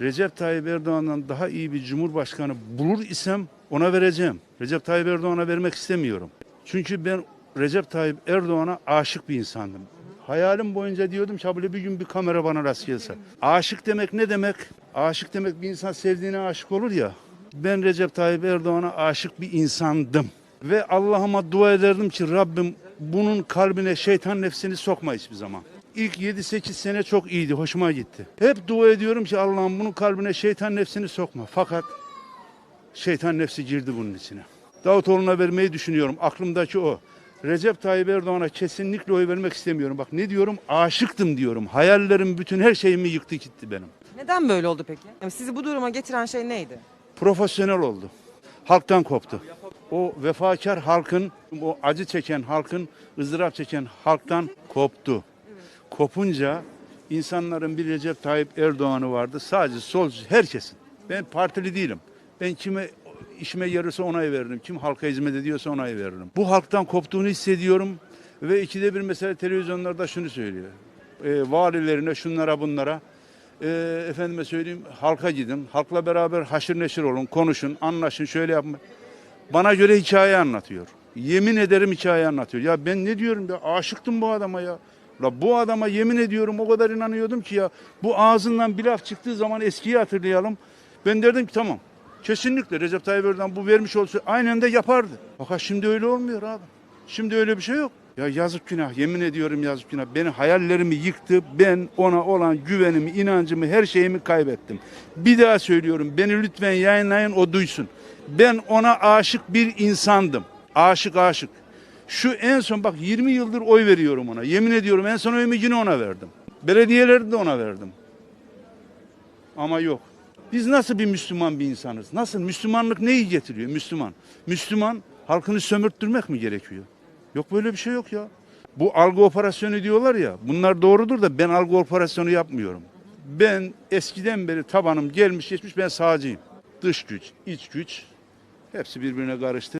Recep Tayyip Erdoğan'dan daha iyi bir cumhurbaşkanı bulur isem ona vereceğim. Recep Tayyip Erdoğan'a vermek istemiyorum. Çünkü ben Recep Tayyip Erdoğan'a aşık bir insandım. Hayalim boyunca diyordum ki "Ha böyle bir gün bir kamera bana rast gelse. Aşık demek ne demek? Aşık demek bir insan sevdiğine aşık olur ya. Ben Recep Tayyip Erdoğan'a aşık bir insandım. Ve Allah'ıma dua ederdim ki Rabbim bunun kalbine şeytan nefsini sokma hiçbir zaman. İlk 7-8 sene çok iyiydi, hoşuma gitti. Hep dua ediyorum ki Allah'ım bunun kalbine şeytan nefsini sokma. Fakat şeytan nefsi girdi bunun içine. Davutoğlu'na vermeyi düşünüyorum. Aklımdaki o. Recep Tayyip Erdoğan'a kesinlikle oy vermek istemiyorum. Bak ne diyorum? Aşıktım diyorum. Hayallerim, bütün her şeyimi yıktı gitti benim. Neden böyle oldu peki? Yani sizi bu duruma getiren şey neydi? Profesyonel oldu. Halktan koptu. O vefakar halkın, o acı çeken halkın, ızdırap çeken halktan koptu. Kopunca insanların bir Recep Tayyip Erdoğan'ı vardı. Sadece sol herkesin. Ben partili değilim. Ben kime işime yarıyorsa ona oy veririm. Kim halka hizmet ediyorsa ona oy veririm. Bu halktan koptuğunu hissediyorum. Ve ikide bir mesela televizyonlarda şunu söylüyor. E, valilerine, şunlara bunlara. E, efendime söyleyeyim halka gidin. Halkla beraber haşır neşir olun, konuşun, anlaşın, şöyle yapın. Bana göre hikaye anlatıyor. Yemin ederim hikaye anlatıyor. Ya ben ne diyorum ya aşıktım bu adama ya. La bu adama yemin ediyorum o kadar inanıyordum ki ya. Bu ağzından bir laf çıktığı zaman eskiyi hatırlayalım. Ben derdim ki tamam. Kesinlikle Recep Tayyip Erdoğan bu vermiş olsa aynen de yapardı. Fakat şimdi öyle olmuyor abi. Şimdi öyle bir şey yok. Ya yazık günah yemin ediyorum yazık günah. Beni hayallerimi yıktı. Ben ona olan güvenimi, inancımı, her şeyimi kaybettim. Bir daha söylüyorum beni lütfen yayınlayın o duysun. Ben ona aşık bir insandım. Aşık aşık. Şu en son bak 20 yıldır oy veriyorum ona. Yemin ediyorum en son oyumu yine ona verdim. Belediyelerde de ona verdim. Ama yok. Biz nasıl bir Müslüman bir insanız? Nasıl? Müslümanlık neyi getiriyor Müslüman? Müslüman halkını sömürttürmek mi gerekiyor? Yok böyle bir şey yok ya. Bu algı operasyonu diyorlar ya. Bunlar doğrudur da ben algı operasyonu yapmıyorum. Ben eskiden beri tabanım gelmiş geçmiş ben sağcıyım. Dış güç, iç güç hepsi birbirine karıştı.